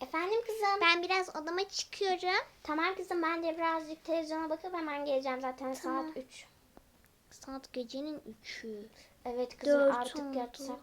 Efendim kızım. Ben biraz odama çıkıyorum. Tamam kızım ben de birazcık televizyona bakıp hemen geleceğim zaten Tamam. saat 3. Saat gecenin 3'ü. Evet kızım Dört artık oldu. yatsak.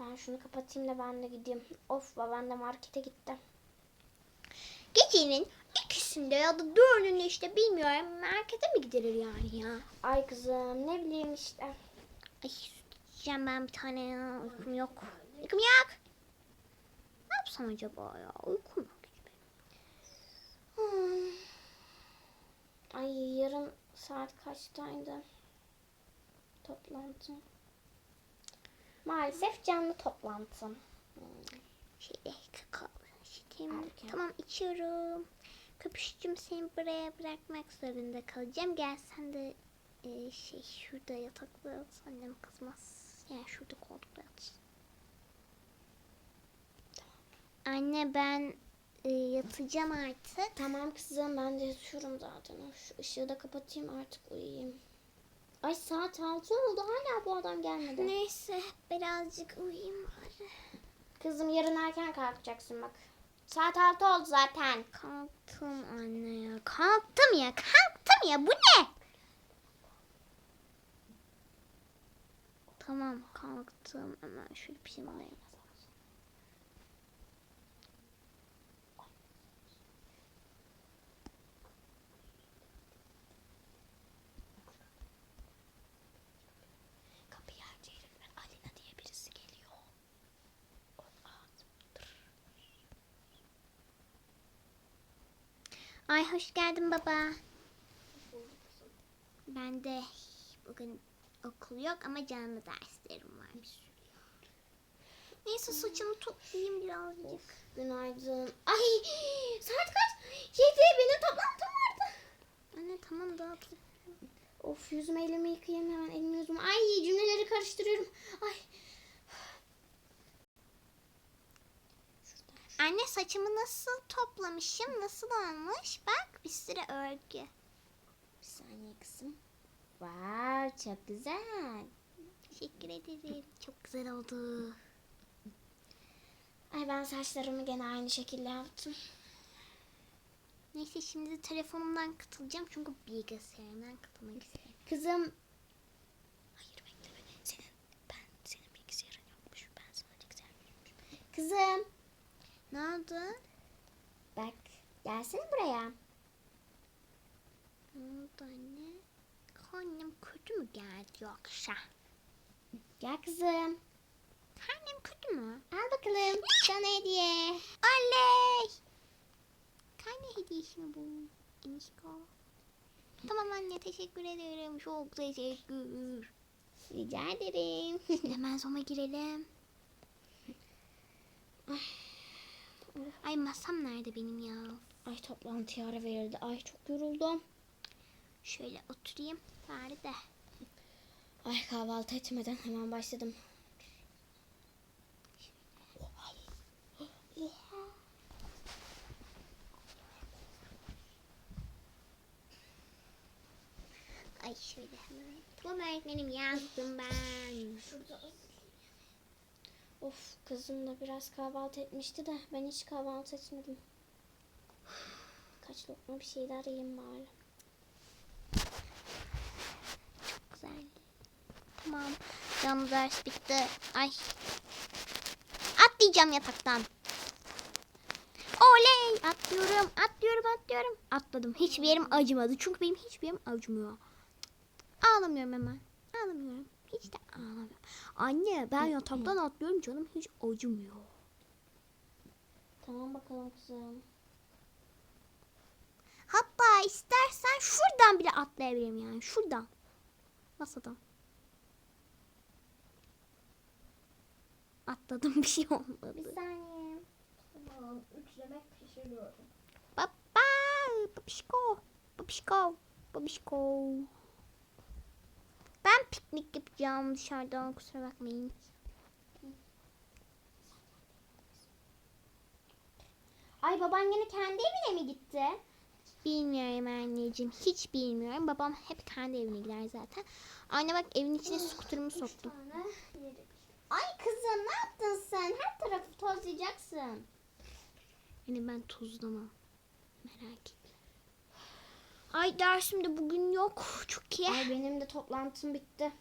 Ben şunu kapatayım da ben de gideyim. Of baban da markete gitti. Gecenin ikisinde ya da dördünde işte bilmiyorum markete mi gidilir yani ya? Ay kızım ne bileyim işte. Ay süt içeceğim ben bir tane ya. Uykum yok. Uykum yok. Ne yapsam acaba ya? Uykum yok. hiç benim. Hmm. Ay yarın saat kaçtaydı? Toplantı. Maalesef canlı toplantım. Hmm. Şeyde kakao. Erken. Tamam içiyorum. Köpüşçüm seni buraya bırakmak zorunda kalacağım. Gel sen de e, şey şurada yatakta yat. Annem kızmaz. Yani şurada koltukta yat. Anne ben e, yatacağım artık. Tamam kızım ben de yatıyorum zaten. Şu ışığı da kapatayım artık uyuyayım. Ay saat 6 oldu hala bu adam gelmedi. Neyse birazcık uyuyayım bari. Kızım yarın erken kalkacaksın bak. Saat 6 oldu zaten. Kalktım anne ya. Kalktım ya. Kalktım ya. Bu ne? Tamam kalktım. Hemen şöyle pijamayı. Ay hoş geldin baba. Ben de bugün okul yok ama canlı derslerim var. Neyse saçımı toplayayım birazcık. Günaydın. Ay saat kaç? 7 benim toplantım vardı. Anne tamam da Of yüzümü elimi yıkayayım hemen elimi yüzümü. Ay cümleleri karıştırıyorum. Ay. Anne saçımı nasıl toplamışım? Nasıl olmuş? Bak bir sürü örgü. Bir saniye kızım. Wow çok güzel. Teşekkür ederim. Çok güzel oldu. Ay ben saçlarımı gene aynı şekilde yaptım. Neyse şimdi telefonumdan katılacağım çünkü bilgisayarımdan katılmak istiyorum. Kızım Hayır bekleme. Senin ben senin bilgisayarın yokmuş. Ben sana bilgisayar vermişim. kızım Ne oldu? bak gelsene buraya. Ne oldu anne? Karnım kötü mü geldi yoksa? Gel kızım. Karnım kötü mü? Al bakalım sana hediye. Oley! Karne hediyesi mi bu? Enişko. Tamam anne teşekkür ederim. Çok teşekkür. Rica ederim. Hemen zoma girelim. Ay masam nerede benim ya? Ay toplantıya ara verildi. Ay çok yoruldum. Şöyle oturayım bari de. Ay kahvaltı etmeden hemen başladım. Ay şöyle hemen. Tamam öğretmenim yazdım ben. Of kızım da biraz kahvaltı etmişti de ben hiç kahvaltı etmedim. Kaç lokma bir şeyler yiyeyim bari. Güzel. Tamam. Canlı ders bitti. Ay. Atlayacağım yataktan. Oley! Atlıyorum, atlıyorum, atlıyorum. Atladım. Hiçbir yerim acımadı. Çünkü benim hiçbir yerim acımıyor. Ağlamıyorum hemen. Ağlamıyorum. Hiç de ağlamıyorum. Anne ben yataktan atlıyorum canım hiç acımıyor. Tamam bakalım kızım. Hatta istersen şuradan bile atlayabilirim yani. Şuradan. Masadan. Atladım bir şey olmadı. Bir saniye. Tamam, üçlemek pişiriyorum. Baba, babişko, babişko, babişko. Piknik yapacağım dışarıdan kusura bakmayın. Ay baban gene kendi evine mi gitti? Bilmiyorum anneciğim, hiç bilmiyorum. Babam hep kendi evine gider zaten. Anne bak evin içine skuterimi soktum. Ay kızım ne yaptın sen? Her tarafı tozlayacaksın. Yani ben tuzlamam. Merak etme. Ay dersim de bugün yok. Çok iyi. Ay benim de toplantım bitti.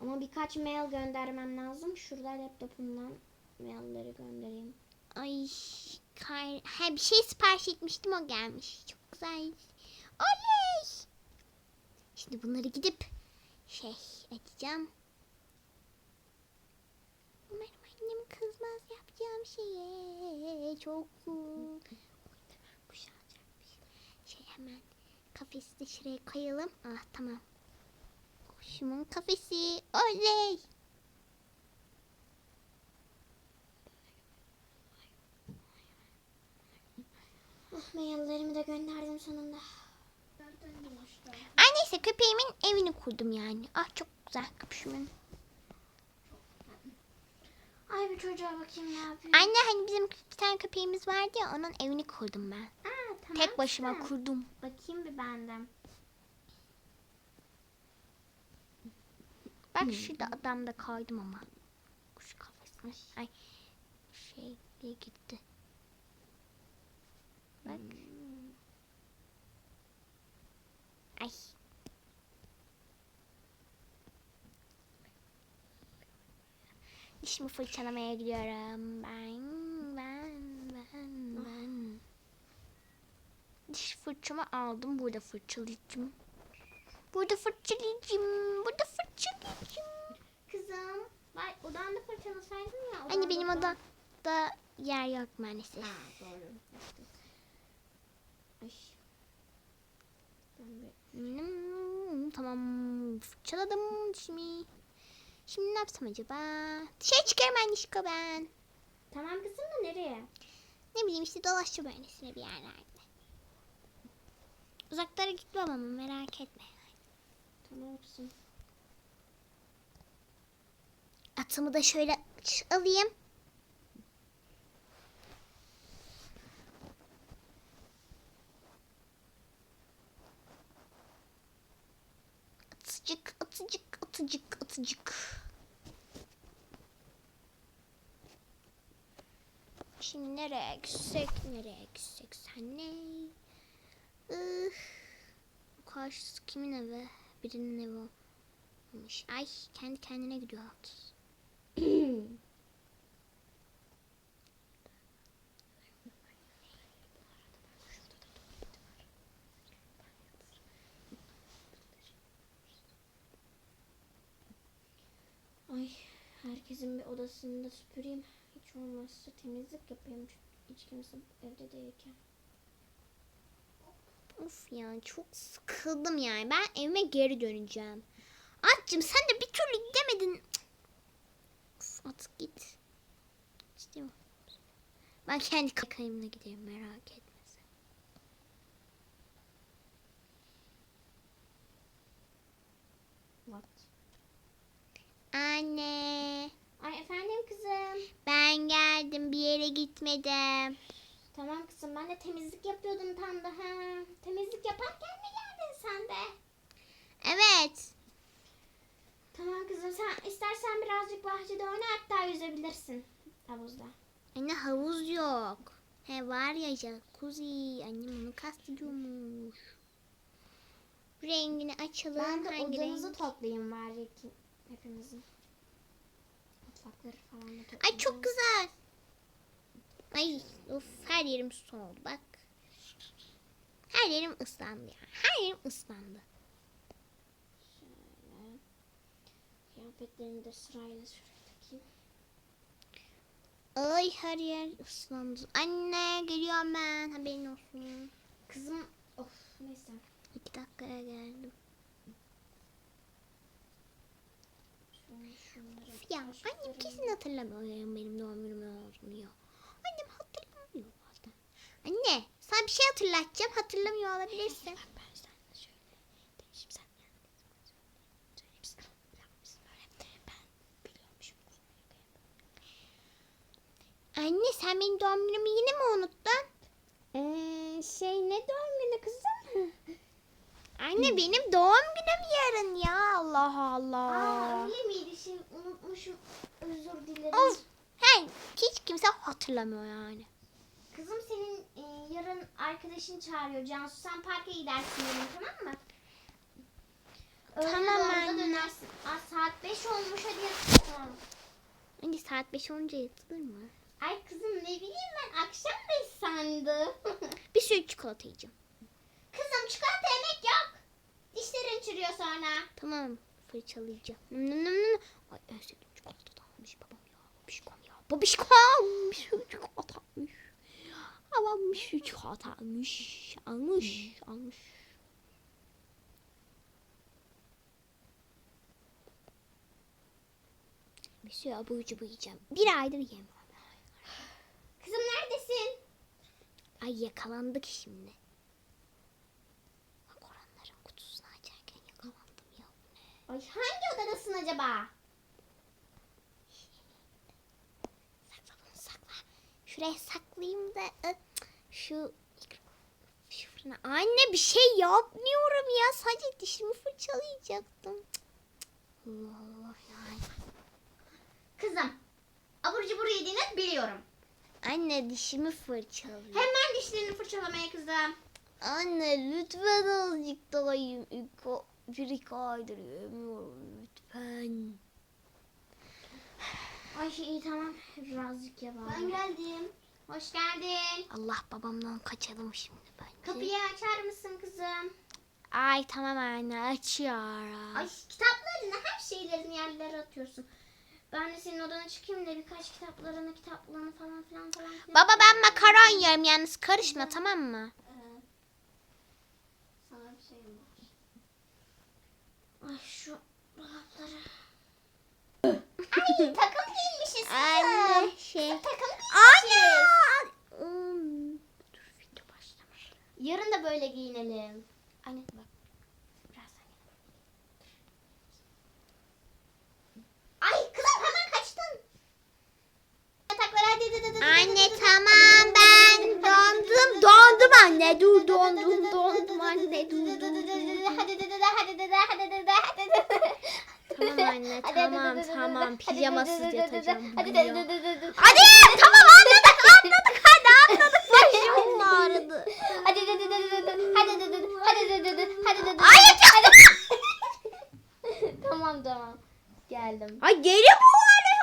Ama birkaç mail göndermem lazım. Şurada laptopumdan mailleri göndereyim. Ay kay... Ha, bir şey sipariş etmiştim o gelmiş. Çok güzel. Oley! Şimdi bunları gidip şey açacağım. Umarım annem kızmaz yapacağım şeye. Çok hemen kafesi de şuraya koyalım. Ah tamam. Kuşumun kafesi. Oley! Oh, maillerimi de gönderdim sonunda. Ay neyse köpeğimin evini kurdum yani. Ah çok güzel köpüşümün. Ay bir çocuğa bakayım ne yapıyor. Anne hani bizim bir tane köpeğimiz vardı ya onun evini kurdum ben. Aa, tamam. Tek başıma tamam. kurdum. Bakayım bir benden. Bak şurada adam da koydum ama. Kuş kafasına. Ay şey diye gitti. Bak. Ay. Dişimi fırçalamaya gidiyorum. Ben, ben, ben. Diş fırçamı aldım. Burada fırçalayacağım. Burada fırçalayacağım. Burada fırçalayacağım. Kızım. Vay odanda fırçalasaydın ya. Anne benim odanda- odamda yer yok maalesef. Ha doğru. Ay. Hmm, tamam fırçaladım dişimi. Şimdi ne yapsam acaba? Dışarı çıkarım annişko ben. Tamam kızım da nereye? Ne bileyim işte dolaşacağım öylesine bir yerlerde. Uzaklara gitmem ama merak etme. Tamam kızım. Atımı da şöyle alayım. Atıcık, atıcık, atıcık, atıcık. Şimdi nereye gitsek, nereye gitsek? Ih, bu karşısı kimin evi? Birinin evi olmuş. Ay kendi kendine gidiyor at. Ay herkesin bir odasını da süpüreyim. Hiç olmazsa temizlik yapayım. Çünkü Hiç kimse evde değilken. Of ya çok sıkıldım yani. Ben evime geri döneceğim. Atcığım sen de bir türlü gidemedin. Of, at git. İstemiyorum. Ben kendi kayımla giderim merak etme. What? Anne Ay efendim kızım. ben geldim bir yere gitmedim. Tamam kızım ben de temizlik yapıyordum tam da. Ha. Temizlik yaparken mi geldin sen de? Evet. Tamam kızım sen istersen birazcık bahçede oyna hatta yüzebilirsin havuzda. Anne havuz yok. He var ya jacuzzi. Annem onu kastediyormuş. Rengini açalım. Ben de Hangi odanızı renk? toplayayım bari ki hepimizin. Mutfakları falan da toplayayım. Ay çok güzel. Ay of her yerim su oldu bak. Her yerim ıslandı ya. Her yerim ıslandı. Şöyle. Kıyafetlerini de sırayla şuraya takayım. Ay her yer ıslandı. Anne geliyorum ben haberin olsun. Kızım of neyse. İki dakikaya geldim. Şunları Ya annem kesin hatırlamıyor benim doğum günüm olduğunu ya. Annem hatırlamıyor bazen. Anne sana bir şey hatırlatacağım hatırlamıyor olabilirsin. Bak ben sana şöyle değişim sen. Anne sen benim doğum günümü yine mi unuttun? Ee, şey ne doğum günü kızım? Anne benim doğum günüm yarın ya Allah Allah. Aa öyle miydi şimdi unutmuşum. Özür dilerim. Of. Hey hiç kim kimse hatırlamıyor yani. Kızım senin e, yarın arkadaşın çağırıyor Cansu. Sen parka gidersin yarın tamam mı? Tamam da anne. dönersin. Aa, saat 5 olmuş hadi yatalım. Hani saat 5 olunca yatılır mı? Ay kızım ne bileyim ben akşam 5 sandım. Bir sürü çikolata yiyeceğim. kızım çikolata yemek yok. Dişlerin çürüyor sonra. Tamam fırçalayacağım. Nım nım nım. Ay en sevdiğim çikolata da almış babam ya. Babişkom ya. Babişkom. Bir sürü çikolata almış. Bir sürü çikolata almış. Almış. Almış. Bir sürü abur cubur yiyeceğim. Bir aydır yemiyorum. Kızım neredesin? Ay yakalandık şimdi. Bak oranların kutusunu açarken yakalandım ya. Ay hangi odadasın acaba? Şuraya saklayayım da şu şu fırına. Anne bir şey yapmıyorum ya. Sadece dişimi fırçalayacaktım. Allah yani. Kızım abur cubur yediğini biliyorum. Anne dişimi fırçalayayım. Hemen dişlerini fırçalamaya kızım. Anne lütfen azıcık daha yiyeyim. Bir iki aydır yemiyorum lütfen. Ay iyi tamam birazcık ya bari. Ben geldim. Hoş geldin. Allah babamdan kaçalım şimdi bence. Kapıyı açar mısın kızım? Ay tamam anne açıyorum. Ay kitaplarını her şeylerini yerlere atıyorsun. Ben de senin odana çıkayım da birkaç kitaplarını kitaplarını falan filan falan. Baba ben makaron yiyorum yalnız karışma tamam mı? Evet. Sana bir şeyim var. Ay şu dolapları. Ay takım giymişiz kızım. Şey. Giymişiz. Hmm. Dur video başlamış. Yarın da böyle giyinelim. Anne bak. Birazdan. Ay kızım hemen kaçtın. Yataklara hadi hadi hadi. hadi, Anne tamam ben dondum dondum anne dur dondum dondum anne dur dur dur. Hadi hadi hadi hadi hadi hadi hadi hadi. Tamam anne hadi, tamam hadi, tamam pijamasız hadi, yatacağım. Hadi hadi, hadi tamam anladık anladık hadi anladık başım ağrıdı. Hadi hadi hadi hadi hadi hadi hadi Ay Tamam tamam geldim. Ay geri bu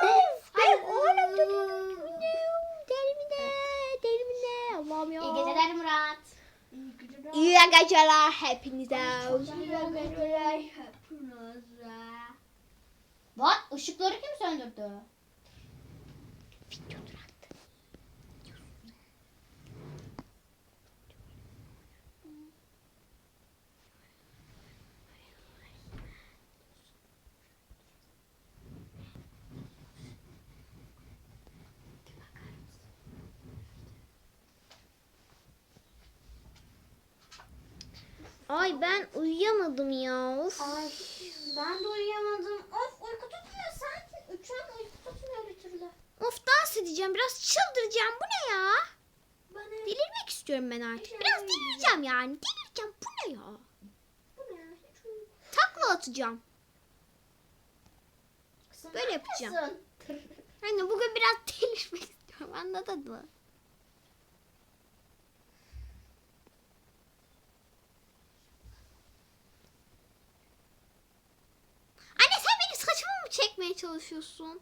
oğlum. Ay oğlum derimine derimine Allah'ım ya. İyi geceler Murat. İyi geceler hepinize. İyi geceler hepinize. Bak ışıkları kim söndürdü? Video duraktı. Ay ben uyuyamadım ya. Of. Ay ben de uyuyamadım. Uyku tutmuyor bir türlü. Of dans edeceğim. Biraz çıldıracağım. Bu ne ya? Bana Delirmek istiyorum ben artık. Biraz delireceğim yani. Delireceğim. Bu ne ya? bu ne? Takla atacağım. Böyle yapacağım. Anne bugün biraz delirmek istiyorum. Anladın mı? Anne sen benim saçımı çekmeye çalışıyorsun?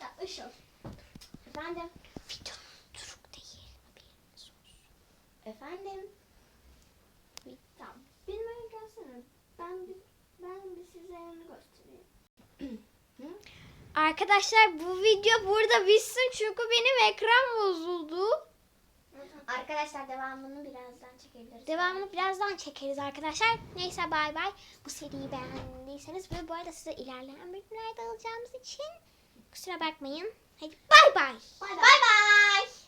Ya ışıl. Efendim. Videonun duruk değil. Haberiniz olsun. Efendim. Tamam. Benim eve gelsene. Ben bir, ben bir size evini göstereyim. Arkadaşlar bu video burada bitsin çünkü benim ekran bozuldu. Arkadaşlar devamını birazdan çekebiliriz. Devamını birazdan çekeriz arkadaşlar. Neyse bay bay. Bu seriyi beğendiyseniz ve bu arada size ilerleyen bölümlerde alacağımız için kusura bakmayın. Hadi bay bay. Bay bay.